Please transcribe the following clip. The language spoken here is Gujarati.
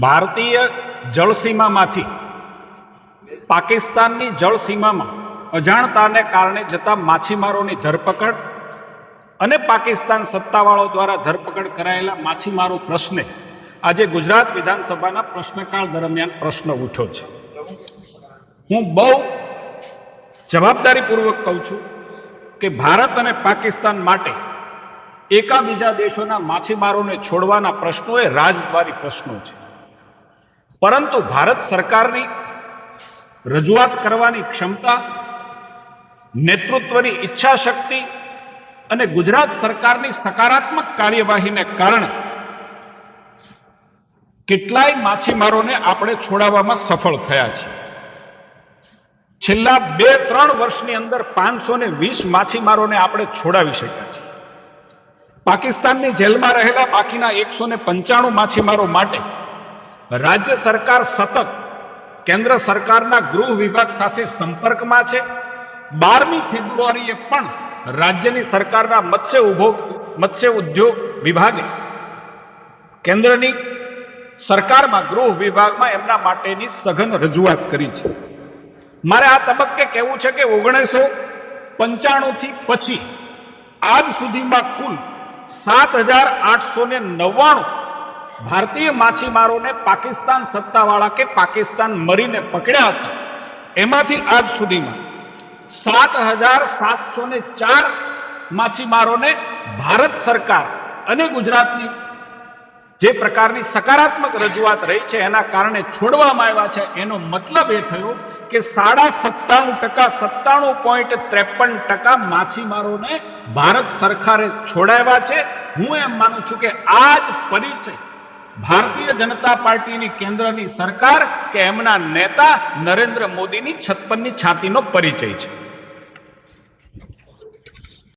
ભારતીય જળસીમામાંથી, પાકિસ્તાનની જળસીમામાં અજાણતાને કારણે જતા માછીમારોની ધરપકડ અને પાકિસ્તાન સત્તાવાળો દ્વારા ધરપકડ કરાયેલા માછીમારો પ્રશ્ને આજે ગુજરાત વિધાનસભાના પ્રશ્નકાળ દરમિયાન પ્રશ્ન ઉઠ્યો છે. હું બહુ જવાબદારીપૂર્વક કહું છું કે ભારત અને પાકિસ્તાન માટે એકાબીજા દેશોના માછીમારોને છોડવાના પ્રશ્નો એ રાજદ્વારી પ્રશ્નો છે. પરંતુ ભારત સરકારની રજૂઆત કરવાની ક્ષમતા, નેતૃત્વની ઈચ્છા શક્તિ અને ગુજરાત સરકારની સકારાત્મક કાર્યવાહીને કારણે કેટલાય માછીમારોને આપણે છોડાવવામાં સફળ થયા છે છેલ્લા બે ત્રણ વર્ષની અંદર પાંચસો ને વીસ માછીમારોને આપણે છોડાવી શક્યા છીએ. પાકિસ્તાનની જેલમાં રહેલા બાકીના એકસો ને પંચાણું માછીમારો માટે રાજ્ય સરકાર સતત કેન્દ્ર સરકારના ગૃહ વિભાગ સાથે સંપર્કમાં છે. બારમી ફેબ્રુઆરીએ પણ રાજ્યની સરકારના મત્સ્ય ઉભોગ, મત્સ્ય ઉદ્યોગ વિભાગે કેન્દ્રની સરકારમાં ગૃહ વિભાગમાં એમના માટેની સઘન રજૂઆત કરી છે. મારે આ તબક્કે કહેવું છે કે ઓગણીસો પંચાણુંથી પછી આજ સુધીમાં કુલ સાત હજાર આઠસો ને નવ્વાણું ભારતીય માછીમારોને પાકિસ્તાન સત્તાવાળા કે પાકિસ્તાન મરીને પકડ્યા હતા. એમાંથી આજ સુધીમાં સાત હજાર સાતસો ને ચાર માછીમારોને ભારત સરકાર અને ગુજરાતની જે પ્રકારની સકારાત્મક રજૂઆત રહી છે એના કારણે છોડવામાં આવ્યા છે, એનો મતલબ એ થયો કે સાડા સત્તાણું ટકા, સત્તાણું પોઈન્ટ ત્રેપન ટકા માછીમારોને ભારત સરકારે છોડાવ્યા છે. હું એમ માનું છું કે આ જ પરિચય ભારતીય જનતા પાર્ટીની કેન્દ્રની સરકાર કે એમના નેતા નરેન્દ્ર મોદીની છપ્પનની છાતીનો પરિચય છે.